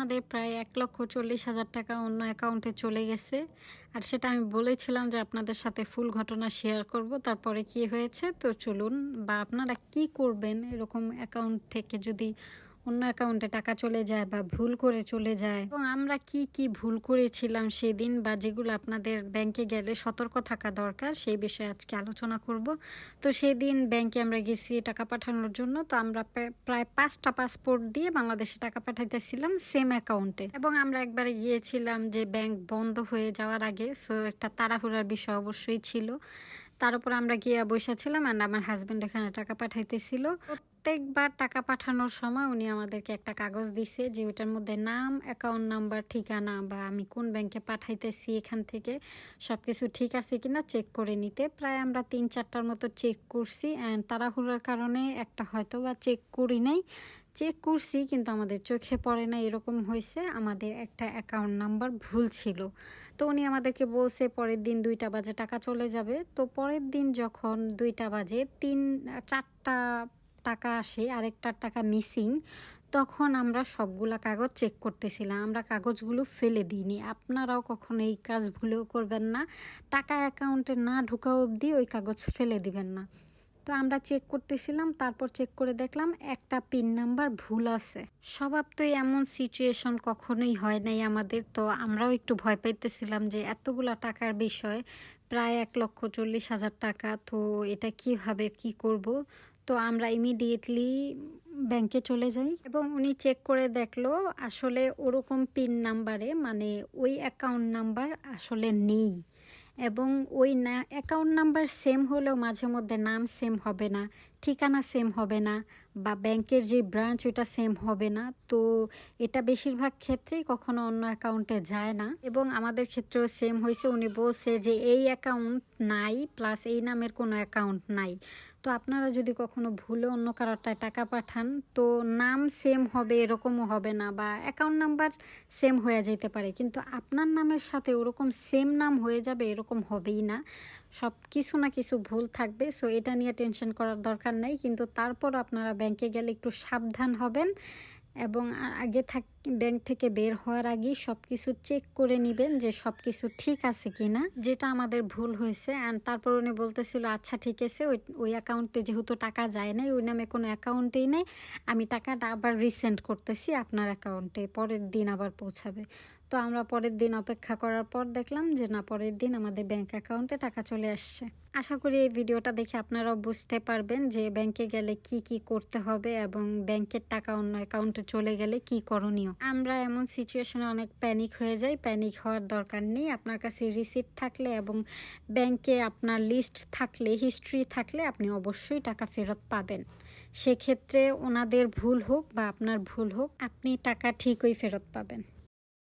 আমাদের প্রায় এক লক্ষ চল্লিশ হাজার টাকা অন্য অ্যাকাউন্টে চলে গেছে। আর সেটা আমি বলেছিলাম যে আপনাদের সাথে ফুল ঘটনা শেয়ার করব, তারপরে কি হয়েছে? তো চলুন বা আপনারা কি করবেন এরকম অ্যাকাউন্ট থেকে যদি অন্য অ্যাকাউন্টে টাকা চলে যায় বা ভুল করে চলে যায়। এবং আমরা কি কি ভুল করেছিলাম সেদিন বা যেগুলো আপনাদের ব্যাংকে গেলে সতর্ক থাকা দরকার সেই বিষয়ে আজকে আলোচনা করব। তো সেদিন ব্যাংকে আমরা গেছি টাকা পাঠানোর জন্য। তো আমরা প্রায়- পাঁচটা পাসপোর্ট দিয়ে বাংলাদেশে টাকা পাঠাইতেছিলাম সেম অ্যাকাউন্টে। এবং আমরা একবারে গিয়েছিলাম যে ব্যাংক বন্ধ হয়ে যাওয়ার আগে। সো একটা তাড়াহুড়ার বিষয় অবশ্যই ছিল। তার উপর আমরা গিয়ে বসেছিলাম অ্যান্ড আমার হাজব্যান্ড এখানে টাকা পাঠাইতেছিল। প্রত্যেকবার টাকা পাঠানোর সময় উনি আমাদেরকে একটা কাগজ দিছে যে ওটার মধ্যে নাম অ্যাকাউন্ট নাম্বার ঠিকানা বা আমি কোন ব্যাংকে পাঠাইতেছি, এখান থেকে সব কিছু ঠিক আছে কিনা চেক করে নিতে। প্রায় আমরা তিন চারটার মতো চেক করছি অ্যান্ড তাড়াহুড়োর কারণে একটা হয়তো বা চেক করি নাই। চেক করছি কিন্তু আমাদের চোখে পড়ে না, এরকম হয়েছে। আমাদের একটা অ্যাকাউন্ট নাম্বার ভুল ছিল। তো উনি আমাদেরকে বলছে, পরের দিন দুইটা বাজে টাকা চলে যাবে। তো পরের দিন যখন দুইটা বাজে, তিন, চারটা টাকা আসে, আরেকটার টাকা মিসিং তখন আমরা সবগুলা কাগজ চেক করতেছিলাম। আমরা কাগজগুলো ফেলে দিইনি। আপনারাও কখনো এই কাজ ভুলেও করবেন না। টাকা অ্যাকাউন্টে না ঢুকা অবধি ওই কাগজ ফেলে দিবেন না। তো আমরা চেক করতেছিলাম, তারপর চেক করে দেখলাম একটা পিন নাম্বার ভুল আছে। স্বভাব তো এমন সিচুয়েশন কখনোই হয় নাই আমাদের। তো আমরাও একটু ভয় পাইতেছিলাম যে এতগুলা টাকার বিষয়, প্রায় এক লক্ষ চল্লিশ হাজার টাকা, তো এটা কীভাবে কি করব? তো আমরা ইমিডিয়েটলি ব্যাংকে চলে যাই এবং উনি চেক করে দেখল আসলে ওরকম পিন নাম্বারে মানে ওই অ্যাকাউন্ট নাম্বার আসলে নেই এবং ওই না অ্যাকাউন্ট নাম্বার সেম হলেও মাঝে মধ্যে নাম সেম হবে না। ঠিকানা সেম হবে না বা ব্যাংকের যে ব্রাঞ্চ ওটা সেম হবে না। তো এটা বেশিরভাগ ক্ষেত্রেই কখনো অন্য অ্যাকাউন্টে যায় না এবং আমাদের ক্ষেত্রেও সেম হয়েছে। উনি বলছে যে এই অ্যাকাউন্ট নাই প্লাস এই নামের কোনো অ্যাকাউন্ট নাই। তো আপনারা যদি কখনো ভুলে অন্য কারোরটায় টাকা পাঠান, তো নাম সেম হবে, এরকমও হবে না বা অ্যাকাউন্ট নাম্বার সেম হয়ে যেতে পারে। কিন্তু আপনার নামের সাথে ওরকম সেম নাম হয়ে যাবে, এরকম হবেই না। সব কিছু না কিছু ভুল থাকবে। সো এটা নিয়ে টেনশন করার দরকার নাই কিন্তু তারপর আপনারা ব্যাংকে গেলে একটু সাবধান হবেন এবং আগে থাক ব্যাংক থেকে বের হওয়ার আগেই সব কিছু চেক করে নেবেন যে সব কিছু ঠিক আছে কিনা। যেটা আমাদের ভুল হয়েছে অ্যান্ড তারপর উনি বলতেছিল আচ্ছা ঠিক আছে, ওই ওই অ্যাকাউন্টে যেহেতু টাকা যায় নাই, ওই নামে কোনো অ্যাকাউন্টেই নেই, আমি টাকাটা আবার রিসেন্ড করতেছি আপনার অ্যাকাউন্টে পরের দিন আবার পৌঁছাবে। তো আমরা পরের দিন অপেক্ষা করার পর দেখলাম যে না, পরের দিন আমাদের ব্যাংক অ্যাকাউন্টে টাকা চলে আসছে। আশা করি এই ভিডিওটা দেখে আপনারাও বুঝতে পারবেন যে ব্যাংকে গেলে কি কি করতে হবে এবং ব্যাংকের টাকা অন্য অ্যাকাউন্টে চলে গেলে কি করণীয়। আমরা এমন সিচুয়েশনে অনেক প্যানিক হয়ে যাই। প্যানিক হওয়ার দরকার নেই। আপনার কাছে রিসিপ্ট থাকলে এবং ব্যাংকে আপনার লিস্ট থাকলে হিস্ট্রি থাকলে আপনি অবশ্যই টাকা ফেরত পাবেন। সেক্ষেত্রে ওনাদের ভুল হোক বা আপনার ভুল হোক, আপনি টাকা ঠিকই ফেরত পাবেন।